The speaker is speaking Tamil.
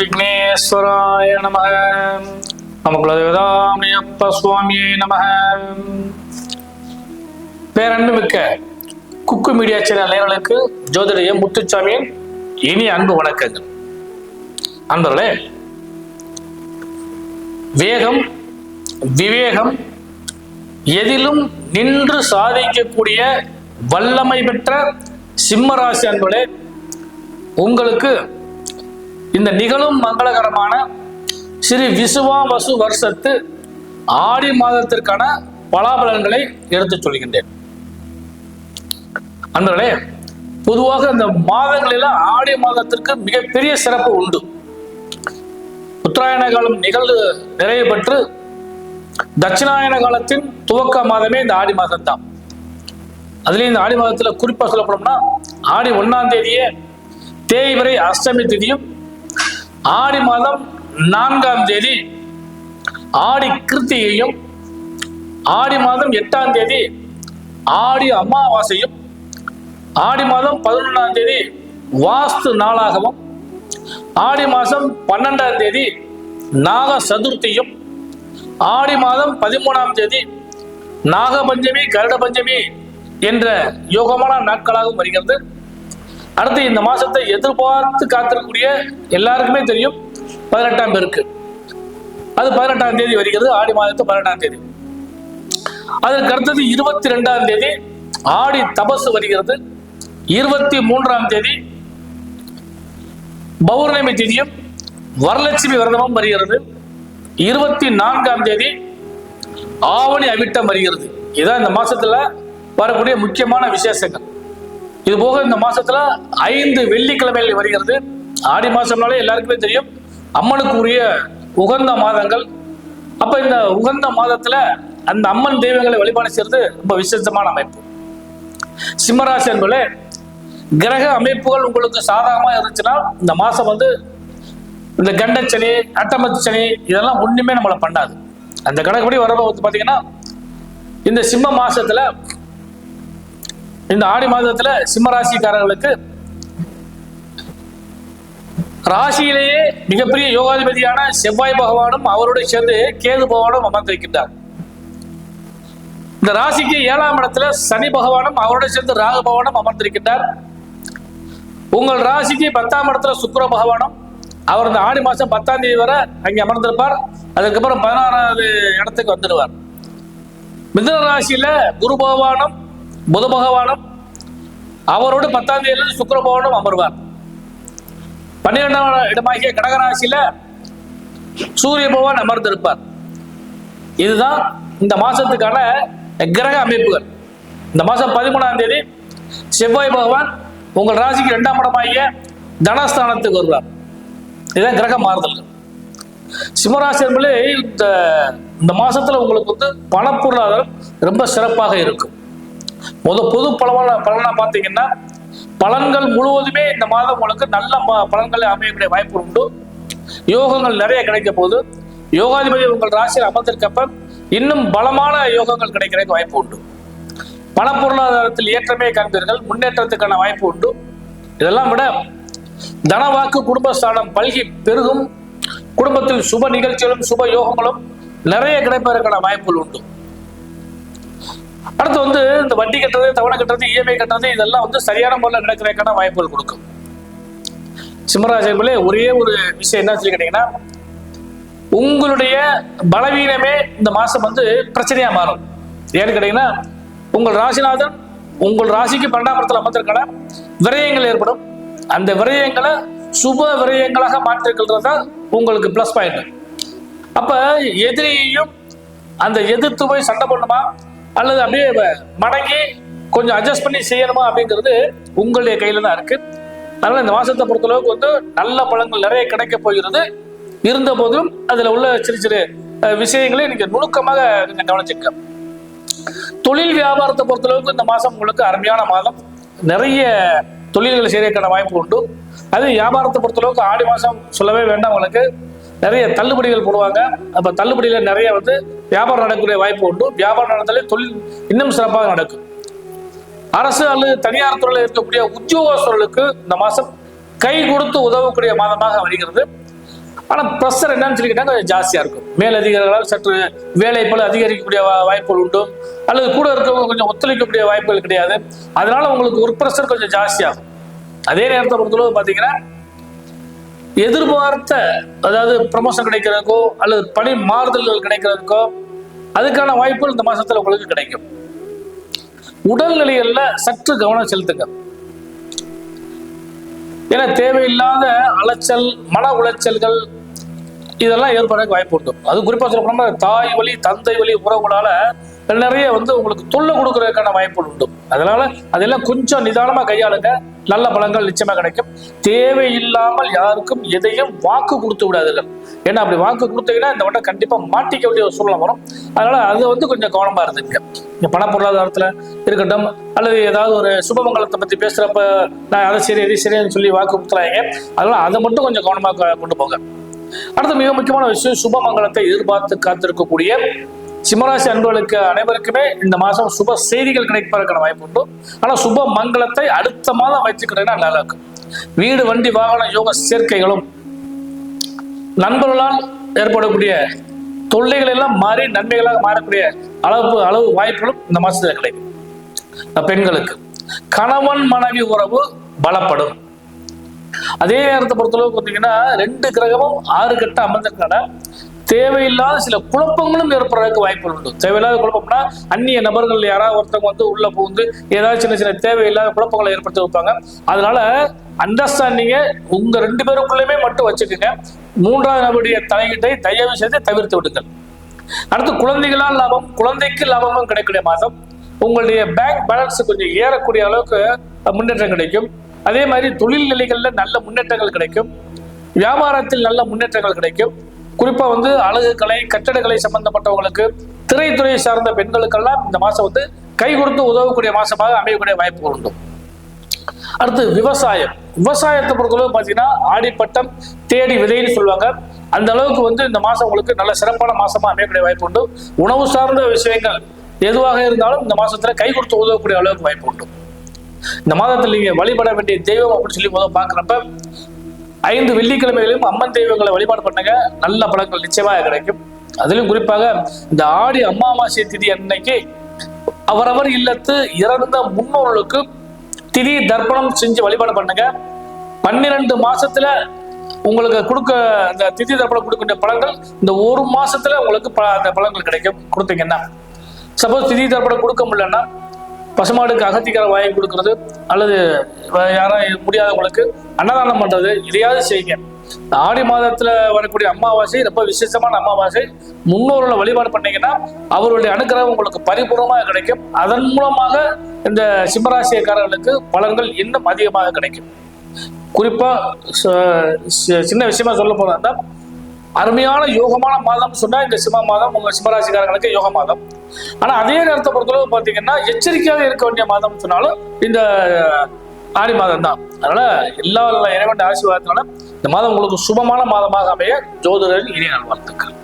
விக்னேஸ்வராய நம நம குலதேவதாமியப்ப சுவாமியே நம பேரன்பு மிக்க குக்கு மீடியா சேனல் நேர்களுக்கு ஜோதிடைய முத்துச்சாமியின் இனி அன்பு வணக்கங்கள். அன்பர்களே வேகம் விவேகம் எதிலும் நின்று சாதிக்கக்கூடிய வல்லமை பெற்ற சிம்மராசி அன்பர்களே உங்களுக்கு இந்த நிகழும் மங்களகரமான ஸ்ரீ விசுவாவசு வருஷத்து ஆடி மாதத்திற்கான பலாபலன்களை எடுத்துச் சொல்கின்றேன். அன்பர்களே பொதுவாக இந்த மாதங்களில் ஆடி மாதத்திற்கு மிகப்பெரிய சிறப்பு உண்டு. உத்தராயண காலம் நிகழ்வு நிறைவு பெற்று தட்சிணாயன காலத்தின் துவக்க மாதமே இந்த ஆடி மாதம் தான் அதுலேயும் இந்த ஆடி மாதத்தில் குறிப்பாக சொல்லப்படணும்னா ஆடி ஒன்னாம் தேதியே தேய்வரை அஷ்டமி திதியும் ஆடி மாதம் நான்காம் தேதி ஆடி கிருத்திகையும் ஆடி மாதம் எட்டாம் தேதி ஆடி அமாவாசையும் ஆடி மாதம் பதினொன்றாம் தேதி வாஸ்து நாளாகவும் ஆடி மாதம் பன்னெண்டாம் தேதி நாக சதுர்த்தியும் ஆடி மாதம் பதிமூணாம் தேதி நாகபஞ்சமி கருட பஞ்சமி என்ற யோகமான நாட்களாகவும் வருகிறது. அடுத்து இந்த மாசத்தை எதிர்பார்த்து காத்திருக்கக்கூடிய எல்லாருக்குமே தெரியும் பதினெட்டாம் பேருக்கு. அது பதினெட்டாம் தேதி வருகிறது. ஆடி மாதத்து பதினெட்டாம் தேதி. அதற்கு அடுத்தது இருபத்தி ரெண்டாம் தேதி ஆடி தபசு வருகிறது. இருபத்தி மூன்றாம் தேதி பௌர்ணமி திதியும் வரலட்சுமி விரதமும் வருகிறது. இருபத்தி நான்காம் தேதி ஆவணி அவிட்டம் வருகிறது. இதான் இந்த மாசத்துல வரக்கூடிய முக்கியமான விசேஷங்கள். இது போக இந்த மாசத்துல ஐந்து வெள்ளிக்கிழமைகள் வருகிறது. ஆடி மாசம்னாலே எல்லாருக்குமே தெரியும். அம்மனுக்கு உரிய உகந்த மாதங்கள். அப்ப இந்த உகந்த மாதத்துல அந்த அம்மன் தெய்வங்களை வழிபாடு செய்யறது ரொம்ப விசேஷமான அமைப்பு. சிம்மராசி என்பது கிரக அமைப்புகள் உங்களுக்கு சாதகமா இருந்துச்சுன்னா இந்த மாசம் வந்து இந்த கண்டச்சனி அட்டமத்து சனி இதெல்லாம் ஒண்ணுமே நம்மளை பண்ணாது. அந்த கணக்குப்படி வரப்ப வந்து பாத்தீங்கன்னா இந்த சிம்ம மாசத்துல இந்த ஆடி மாதத்துல சிம்மராசிக்காரர்களுக்கு ராசியிலேயே மிகப்பெரிய யோகாதிபதியான செவ்வாய் பகவானும் அவருடைய சேர்ந்து கேது பகவானும் அமர்ந்திருக்கின்றார். இந்த ராசிக்கு ஏழாம் இடத்துல சனி பகவானும் அவருடைய சேர்ந்து ராகு பகவானும் அமர்ந்திருக்கின்றார். உங்கள் ராசிக்கு பத்தாம் இடத்துல சுக்கர பகவானும் அவர் இந்த ஆடி மாசம் பத்தாம் தேதி வரை அங்கே அமர்ந்திருப்பார். அதுக்கப்புறம் பதினாறாவது இடத்துக்கு வந்துடுவார். மிதன ராசியில குரு பகவானும் புத பகவானும் அவரோடு பத்தாம் தேதியிலிருந்து சுக்கர பகவானும் அமர்வார். பன்னிரெண்டாம் இடமாகிய கடகராசியில சூரிய பகவான் அமர்ந்திருப்பார். இதுதான் இந்த மாசத்துக்கான கிரக அமைப்புகள். இந்த மாசம் பதிமூணாம் தேதி செவ்வாய் பகவான் உங்கள் ராசிக்கு இரண்டாம் இடமாகிய தனஸ்தானத்துக்கு வருவார். இதுதான் கிரக மாறுதல்கள். சிம்மராசி என்பது இந்த இந்த மாசத்துல உங்களுக்கு வந்து பணப்பொருளாதாரம் ரொம்ப சிறப்பாக இருக்கும். முத பொது பலமான பலனா பார்த்தீங்கன்னா பலன்கள் முழுவதுமே இந்த மாதம் உங்களுக்கு நல்ல பலன்களை அமையக்கூடிய வாய்ப்பு உண்டு. யோகங்கள் நிறைய கிடைக்க போது யோகாதிபதி உங்கள் ராசியில் அமர்ந்திருக்கப்ப இன்னும் பலமான யோகங்கள் கிடைக்கிறதுக்கு வாய்ப்பு உண்டு. பணப்பொருளாதாரத்தில் ஏற்றமே காண்பீர்கள். முன்னேற்றத்துக்கான வாய்ப்பு உண்டு. இதெல்லாம் விட தனவாக்கு குடும்பஸ்தானம் பல்கி பெருகும். குடும்பத்தில் சுப நிகழ்ச்சிகளும் சுப யோகங்களும் நிறைய கிடைப்பதற்கான வாய்ப்புகள் உண்டு. அடுத்து வந்து இந்த வட்டி கட்டுறது தவணை கட்டுறது இஎம்ஐ கட்டுறது இதெல்லாம் வந்து சரியான முறையில் நடக்கிறதுக்கான வாய்ப்புகள் கொடுக்கும். சிம்மராஜர்களே ஒரே ஒரு விஷயம் என்ன சொல்லி கேட்டீங்கன்னா உங்களுடைய பலவீனமே இந்த மாசம் வந்து பிரச்சனையா மாறும். ஏன்னு கேட்டீங்கன்னா உங்கள் ராசிநாதன் உங்கள் ராசிக்கு பன்னெண்டாம் இடத்துல அமர்ந்திருக்கான விரயங்கள் ஏற்படும். அந்த விரயங்களை சுப விரயங்களாக மாற்றிருக்கிறது தான் உங்களுக்கு பிளஸ் பாயிண்ட் அப்ப எதிரியையும் அந்த எதிர்த்து போய் சண்டை பண்ணுமா அல்லது அப்படியே மடங்கி கொஞ்சம் அட்ஜஸ்ட் பண்ணி செய்யணுமா அப்படிங்கிறது உங்களுடைய கையில தான் இருக்கு. அதனால இந்த மாசத்தை பொறுத்தளவுக்கு வந்து நல்ல பழங்கள் நிறைய கிடைக்க போகிறது. இருந்த போதிலும் அதுல உள்ள சிறு சிறு விஷயங்களை நீங்க நுணுக்கமாக நீங்க கவனிச்சுக்க தொழில் வியாபாரத்தை பொறுத்தளவுக்கு இந்த மாசம் உங்களுக்கு அருமையான மாதம். நிறைய தொழில்கள் செய்யறதுக்கான வாய்ப்பு உண்டு. அது வியாபாரத்தை பொறுத்தளவுக்கு ஆடி மாசம் சொல்லவே வேண்டாம் உங்களுக்கு. நிறைய தள்ளுபடிகள் போடுவாங்க. அப்ப தள்ளுபடியில நிறைய வந்து வியாபாரம் நடக்கக்கூடிய வாய்ப்பு உண்டு. வியாபாரம் நடந்தாலே தொழில் இன்னும் சிறப்பாக நடக்கும். அரசு அல்லது தனியார் துறையில் இருக்கக்கூடிய உத்தியோகஸ்தர்களுக்கு இந்த மாசம் கை கொடுத்து உதவக்கூடிய மாதமாக வருகிறது. ஆனா ப்ரெஷர் என்னன்னு சொல்லி கேட்டாங்க கொஞ்சம் ஜாஸ்தியா இருக்கும். மேலதிகாரிகளால் சற்று வேலை போல அதிகரிக்கக்கூடிய வாய்ப்புகள் உண்டு. அல்லது கூட இருக்கவங்க கொஞ்சம் ஒத்துழைக்கக்கூடிய வாய்ப்புகள் கிடையாது. அதனால உங்களுக்கு ஒர்க் ப்ரெஷர் கொஞ்சம் ஜாஸ்தியாகும். அதே நேரத்தை பொறுத்தளவு பார்த்தீங்கன்னா எதிர்பார்த்த அதாவது ப்ரமோஷன் கிடைக்கிறதுக்கோ அல்லது பணி மாறுதல்கள் கிடைக்கிறதுக்கோ அதுக்கான வாய்ப்புகள் இந்த மாசத்துல உங்களுக்கு கிடைக்கும். உடல்நிலைகள்ல சற்று கவனம் செலுத்துங்க. ஏன்னா தேவையில்லாத அலைச்சல் மன உளைச்சல்கள் இதெல்லாம் ஏற்படுறதுக்கு வாய்ப்பு உண்டு. அது குறிப்பா சொல்ல தாய் வழி தந்தை வழி உறவுகளால நிறைய வந்து உங்களுக்கு தொல்லை கொடுக்கறதுக்கான வாய்ப்புகள் உண்டு. அதனால அதெல்லாம் கொஞ்சம் நிதானமா கையாளுங்க. நல்ல பலன்கள் நிச்சயமாக கிடைக்கும். தேவையில்லாமல் யாருக்கும் எதையும் வாக்கு கொடுத்து விடாதீர்கள். ஏன்னா அப்படி வாக்கு கொடுத்தீங்கன்னா இந்த வட்டம் கண்டிப்பாக மாட்டிக்க வேண்டிய ஒரு சூழ்நிலை வரும். அதனால அது வந்து கொஞ்சம் கவனமாக இருந்துங்க இந்த பண பொருளாதாரத்தில் இருக்கட்டும் அல்லது ஏதாவது ஒரு சுபமங்கலத்தை பற்றி பேசுகிறப்ப நான் அதை சரி எது சரின்னு சொல்லி வாக்கு கொடுத்துறாங்க அதனால அதை மட்டும் கொஞ்சம் கவனமாக கொண்டு போங்க. அடுத்த மிக முக்கியமான விஷயம் சுபமங்கலத்தை எதிர்பார்த்து காத்திருக்கக்கூடிய சிம்மராசி அன்பர்களுக்கு அனைவருக்குமே இந்த மாசம் சுப செய்திகள் கிடைப்பதற்கான வாய்ப்பு உண்டு. ஆனா சுப மங்களத்தை அடுத்த மாதம் வச்சுக்கிட்டீங்கன்னா நல்லா இருக்கும். வீடு வண்டி வாகன யோக சேர்க்கைகளும் நண்பர்களால் ஏற்படக்கூடிய தொல்லைகள் எல்லாம் மாறி நன்மைகளாக மாறக்கூடிய அளவு அளவு வாய்ப்புகளும் இந்த மாசத்துல கிடைக்கும். பெண்களுக்கு கணவன் மனைவி உறவு பலப்படும். அதே நேரத்தை பொறுத்தளவு பார்த்தீங்கன்னா ரெண்டு கிரகமும் ஆறு கட்ட அமர்ந்திருக்கான தேவையில்லாத சில குழப்பங்களும் ஏற்படுறதுக்கு வாய்ப்புகள் உண்டு. தேவையில்லாத குழப்பம்னா அந்நிய நபர்கள் யாராவது ஒருத்தவங்க வந்து உள்ள புகுந்து ஏதாவது சின்ன சின்ன தேவையில்லாத குழப்பங்களை ஏற்படுத்தி வைப்பாங்க. அதனால அண்டர்ஸ்டாண்டிங்க உங்க ரெண்டு பேருக்குள்ளயுமே மட்டும் வச்சுக்கோங்க. மூன்றாவது நபருடைய தலையீட்டை தயவு செய்து தவிர்த்து விடுங்கள். அடுத்து குழந்தைகளால் லாபம் குழந்தைக்கு லாபமும் கிடைக்கக்கூடிய மாதம். உங்களுடைய பேங்க் பேலன்ஸ் கொஞ்சம் ஏறக்கூடிய அளவுக்கு முன்னேற்றம் கிடைக்கும். அதே மாதிரி தொழில் நிலைகளில் நல்ல முன்னேற்றங்கள் கிடைக்கும். வியாபாரத்தில் நல்ல முன்னேற்றங்கள் கிடைக்கும். குறிப்பா வந்து அழகு கலை கட்டடக்கலை சம்பந்தப்பட்டவங்களுக்கு திரைத்துறை சார்ந்த பெண்களுக்கெல்லாம் இந்த மாசம் வந்து கை கொடுத்து உதவக்கூடிய மாசமாக அமையக்கூடிய வாய்ப்புகள் உண்டு. அடுத்து விவசாயம். விவசாயத்தை பொறுத்தளவு பார்த்தீங்கன்னா ஆடிப்பட்டம் தேடி விதைன்னு சொல்லுவாங்க. அந்த அளவுக்கு வந்து இந்த மாசம் உங்களுக்கு நல்ல சிறப்பான மாசமா அமையக்கூடிய வாய்ப்பு உண்டு. உணவு சார்ந்த விஷயங்கள் எதுவாக இருந்தாலும் இந்த மாசத்துல கை கொடுத்து உதவக்கூடிய அளவுக்கு வாய்ப்பு உண்டு. இந்த மாதத்தில் நீங்க வழிபட வேண்டிய தெய்வம் அப்படின்னு சொல்லி முதல் பார்க்குறப்ப ஐந்து வெள்ளிக்கிழமைகளிலும் அம்மன் தெய்வங்களை வழிபாடு பண்ணுங்க. நல்ல பலன்கள் நிச்சயமாக கிடைக்கும். அதிலும் குறிப்பாக இந்த ஆடி அமாவாசை திதி அன்னைக்கு அவரவர் இல்லத்து இறந்த முன்னோர்களுக்கு திதி தர்ப்பணம் செஞ்சு வழிபாடு பண்ணுங்க. பன்னிரண்டு மாசத்துல உங்களுக்கு கொடுக்க அந்த திதி தர்ப்பணம் கொடுக்கின்ற பழங்கள் இந்த ஒரு மாசத்துல உங்களுக்கு ப- அந்த பழங்கள் கிடைக்கும். கொடுத்தீங்கன்னா சப்போஸ் திதி தர்ப்பணம் கொடுக்க முடியலன்னா பசுமாடுக்கு அகத்திக்கரை வாங்கி கொடுக்கறது அல்லது யாரும் முடியாதவங்களுக்கு அன்னதானம் பண்றது இதையாவது செய்யுங்க. இந்த ஆடி மாதத்துல வரக்கூடிய அமாவாசை ரொம்ப விசேஷமான அமாவாசை. முன்னோர்களை வழிபாடு பண்ணீங்கன்னா அவருடைய அனுகிரகம் உங்களுக்கு பரிபூர்ணமாக கிடைக்கும். அதன் மூலமாக இந்த சிம்மராசியக்காரர்களுக்கு பலன்கள் இன்னும் அதிகமாக கிடைக்கும். குறிப்பா ச- சி- சின்ன விஷயமா சொல்ல போறதா அருமையான யோகமான மாதம் சொன்னா இந்த சிம்ம மாதம் உங்க சிம்மராசிக்காரர்களுக்கு யோக மாதம் ஆனா அதே நேரத்தை பொறுத்தளவு பாத்தீங்கன்னா எச்சரிக்கையாக இருக்க வேண்டிய மாதம் சொன்னாலும் இந்த ஆடி மாதம் தான். அதனால எல்லா இறைவன் ஆசீர்வாதத்தினால இந்த மாதம் உங்களுக்கு சுபமான மாதமாக அமைய ஜோதிடரின் இனிய நல்வாழ்த்துக்கள்.